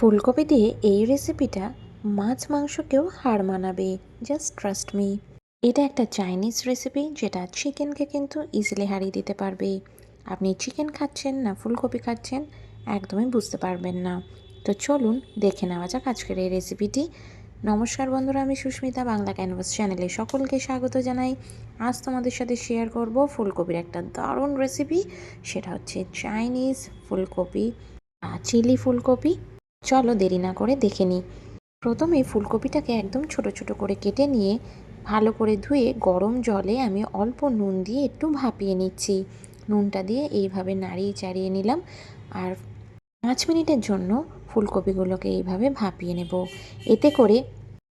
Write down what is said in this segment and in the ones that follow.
ফুলকপি দিয়ে এই রেসিপিটা মাছ মাংসকেও হার মানাবে। জাস্ট ট্রাস্ট মি এটা একটা চাইনিজ রেসিপি যেটা চিকেনকে কিন্তু ইজিলি হারিয়ে দিতে পারবে। আপনি চিকেন খাচ্ছেন না ফুলকপি খাচ্ছেন, একদমই বুঝতে পারবেন না। তো চলুন দেখে নেওয়া যাক আজকের এই রেসিপিটি নমস্কার বন্ধুরা, আমি সুস্মিতা, বাংলা ক্যানভাস চ্যানেলে সকলকে স্বাগত জানাই। আজ তোমাদের সাথে শেয়ার করব ফুলকপির একটা দারুণ রেসিপি সেটা হচ্ছে চাইনিজ ফুলকপি। চিলি ফুলকপি। চলো দেরি না করে দেখে নিই। প্রথমে ফুলকপিটাকে একদম ছোট ছোট করে কেটে নিয়ে ভালো করে ধুয়ে গরম জলে আমি অল্প নুন দিয়ে একটু ভাপিয়ে নিচ্ছি। নুনটা দিয়ে এইভাবে নাড়িয়ে চাড়িয়ে নিলাম আর পাঁচ মিনিটের জন্য ফুলকপিগুলোকে এইভাবে ভাপিয়ে নেব। এতে করে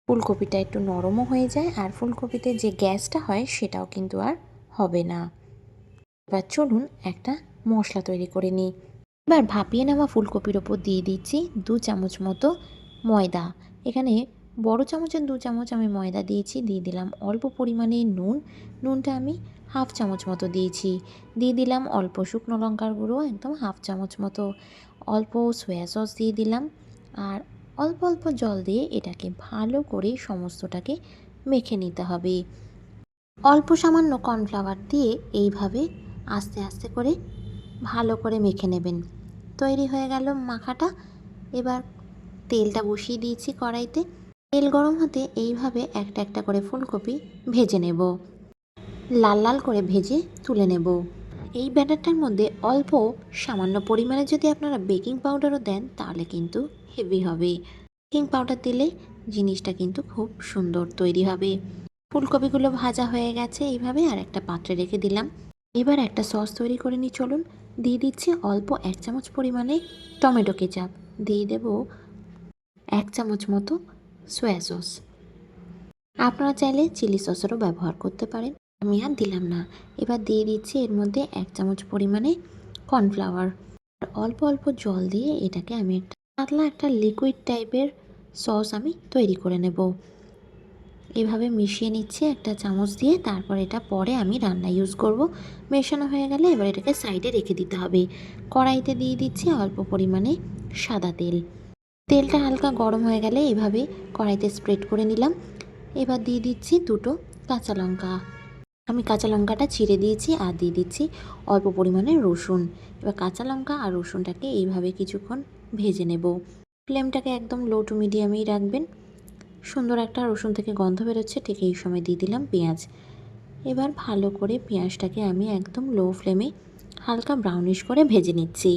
ফুলকপিটা একটু নরমও হয়ে যায় আর ফুলকপিতে যে গ্যাসটা হয় সেটাও কিন্তু আর হবে না। এবার চলুন একটা মশলা তৈরি করে নিই। এবার ভাপিয়ে নেওয়া ফুলকপির ওপর দিয়ে দিচ্ছি দু চামচ মতো ময়দা। এখানে বড় চামচের দু চামচ আমি ময়দা দিয়েছি, দিয়ে দিলাম অল্প পরিমাণে নুন। নুনটা আমি হাফ চামচ মতো দিয়েছি। দিয়ে দিলাম অল্প শুকনো লঙ্কার গুঁড়ো, একদম হাফ চামচ মতো অল্প সয়া সস দিয়ে দিলাম। আর অল্প অল্প জল দিয়ে এটাকে ভালো করে সমস্তটাকে মেখে নিতে হবে। অল্প সামান্য কর্নফ্লাওয়ার দিয়ে এইভাবে আস্তে আস্তে করে ভালো করে মেখে নেবেন। তৈরি হয়ে গেল মাখাটা। এবার তেলটা বসিয়ে দিয়েছি কড়াইতে। তেল গরম হতে এইভাবে একটা একটা করে ফুলকপি ভেজে নেব। লাল লাল করে ভেজে তুলে নেব। এই ব্যাটারটার মধ্যে অল্প সামান্য পরিমাণে যদি আপনারা বেকিং পাউডারও দেন, তাহলে কিন্তু হেভি হবে। বেকিং পাউডার দিলে জিনিসটা কিন্তু খুব সুন্দর তৈরি হবে। ফুলকপিগুলো ভাজা হয়ে গেছে এইভাবে আর একটা পাত্রে রেখে দিলাম। এবার একটা সস তৈরি করে নিই, চলুন। দিয়ে দিচ্ছি অল্প এক চামচ পরিমাণে টমেটো কেচাপ। দিয়ে দেব এক চামচ মতো সয়া সস। আপনারা চাইলে চিলি সসেরও ব্যবহার করতে পারেন। আমি আর দিলাম না। এবার দিয়ে দিচ্ছি এর মধ্যে এক চামচ পরিমাণে কর্নফ্লাওয়ার। অল্প অল্প জল দিয়ে এটাকে আমি একটা পাতলা একটা লিকুইড টাইপের সস আমি তৈরি করে নেব। এভাবে মিশিয়ে নিচ্ছি একটা চামচ দিয়ে, তারপর এটা পরে আমি রান্না ইউজ করব। মেশানো হয়ে গেলে এবার এটাকে সাইডে রেখে দিতে হবে। কড়াইতে দিয়ে দিচ্ছি অল্প পরিমাণে সাদা তেল। তেলটা হালকা গরম হয়ে গেলে এভাবে কড়াইতে স্প্রেড করে নিলাম। এবার দিয়ে দিচ্ছি দুটো কাঁচা লঙ্কা। আমি কাঁচা লঙ্কাটা ছিঁড়ে দিয়েছি আর দিয়ে দিচ্ছি অল্প পরিমাণে রসুন। এবার কাঁচা লঙ্কা আর রসুনটাকে এইভাবে কিছুক্ষণ ভেজে নেব। ফ্লেমটাকে একদম লো টু মিডিয়ামেই রাখবেন। সুন্দর একটা রসুন থেকে গন্ধ বেরোচ্ছে, ঠিক এই সময় দিয়ে দিলাম পেঁয়াজ। এবার ভালো করে পেঁয়াজটাকে আমি একদম লো ফ্লেমে হালকা ব্রাউনিশ করে ভেজে নিচ্ছি।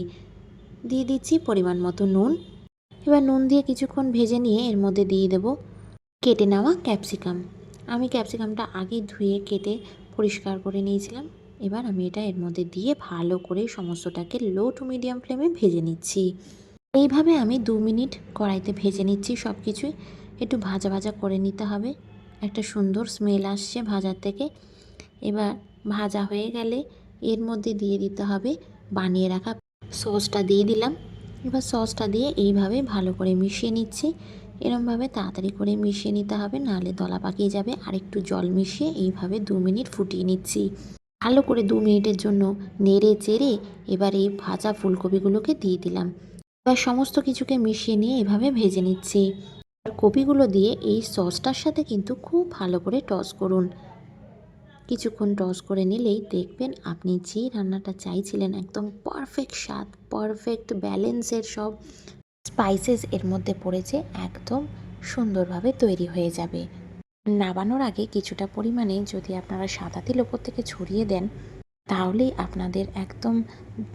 দিয়ে দিচ্ছি পরিমাণ মতো নুন। এবার নুন দিয়ে কিছুক্ষণ ভেজে নিয়ে এর মধ্যে দিয়ে দেব কেটে নেওয়া ক্যাপসিকাম আমি ক্যাপসিকামটা আগে ধুয়ে কেটে পরিষ্কার করে নিয়েছিলাম। এবার আমি এটা এর মধ্যে দিয়ে ভালো করে সমস্তটাকে লো টু মিডিয়াম ফ্লেমে ভেজে নিচ্ছি। এইভাবে আমি দু মিনিট কড়াইতে ভেজে নিচ্ছি সব কিছুই একটু ভাজা ভাজা করে নিতে হবে। একটা সুন্দর স্মেল আসছে ভাজার থেকে। এবার ভাজা হয়ে গেলে এর মধ্যে দিয়ে দিতে হবে বানিয়ে রাখা সসটা দিয়ে দিলাম। এবার সসটা দিয়ে এইভাবে ভালো করে মিশিয়ে নিচ্ছি। এরমভাবে তাড়াতাড়ি করে মিশিয়ে নিতে হবে, নাহলে দলা পাকিয়ে যাবে। আর একটু জল মিশিয়ে এইভাবে দু মিনিট ফুটিয়ে নিচ্ছি। ভালো করে দু মিনিটের জন্য নেড়ে চেড়ে এবার এই ভাজা ফুলকপিগুলোকে দিয়ে দিলাম। এবার সমস্ত কিছুকে মিশিয়ে নিয়ে এভাবে ভেজে নিচ্ছি। আর কপিগুলো দিয়ে এই সসটার সাথে কিন্তু খুব ভালো করে টস করুন। কিছুক্ষণ টস করে নিলেই দেখবেন আপনি যে রান্নাটা চাইছিলেন একদম পারফেক্ট স্বাদ পারফেক্ট ব্যালেন্সের সব স্পাইসেস এর মধ্যে পড়েছে, একদম সুন্দরভাবে তৈরি হয়ে যাবে। নাবানোর আগে কিছুটা পরিমাণে যদি আপনারা সাদা তেল ওপর থেকে ছড়িয়ে দেন, তাহলেই আপনাদের একদম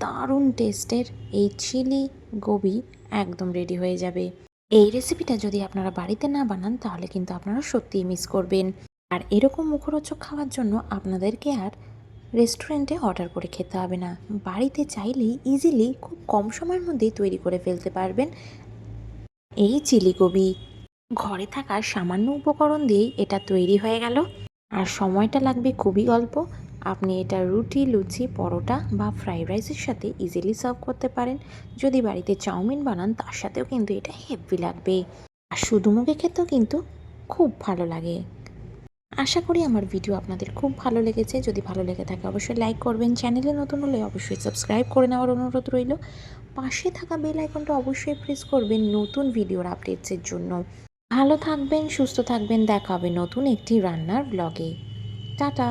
দারুণ টেস্টের এই চিলি গোবি একদম রেডি হয়ে যাবে। এই রেসিপিটা যদি আপনারা বাড়িতে না বানান, তাহলে কিন্তু আপনারা সত্যিই মিস করবেন। আর এরকম মুখরোচক খাওয়ার জন্য আপনাদেরকে আর রেস্টুরেন্টে অর্ডার করে খেতে হবে না। বাড়িতে চাইলেই ইজিলি খুব কম সময়ের মধ্যেই তৈরি করে ফেলতে পারবেন এই চিলি গোবি ঘরে থাকা সামান্য উপকরণ দিয়েই এটা তৈরি হয়ে গেল। আর সময়টা লাগবে খুবই অল্প। আপনি এটা রুটি, লুচি, পরোটা বা ফ্রাইড রাইসের সাথে ইজিলি সার্ভ করতে পারেন। যদি বাড়িতে চাউমিন বানান, তার সাথেও কিন্তু এটা হেভি লাগবে। আর শুধু মুখে খেতেও কিন্তু খুব ভালো লাগে। আশা করি আমার ভিডিও আপনাদের খুব ভালো লেগেছে। যদি ভালো লেগে থাকে, অবশ্যই লাইক করবেন। চ্যানেলে নতুন হলে অবশ্যই সাবস্ক্রাইব করে নেওয়ার অনুরোধ রইল। পাশে থাকা বেল আইকনটা অবশ্যই প্রেস করবেন নতুন ভিডিওর আপডেটসের জন্য। ভালো থাকবেন, সুস্থ থাকবেন। দেখা হবে নতুন একটি রান্নার ব্লগে টাটা!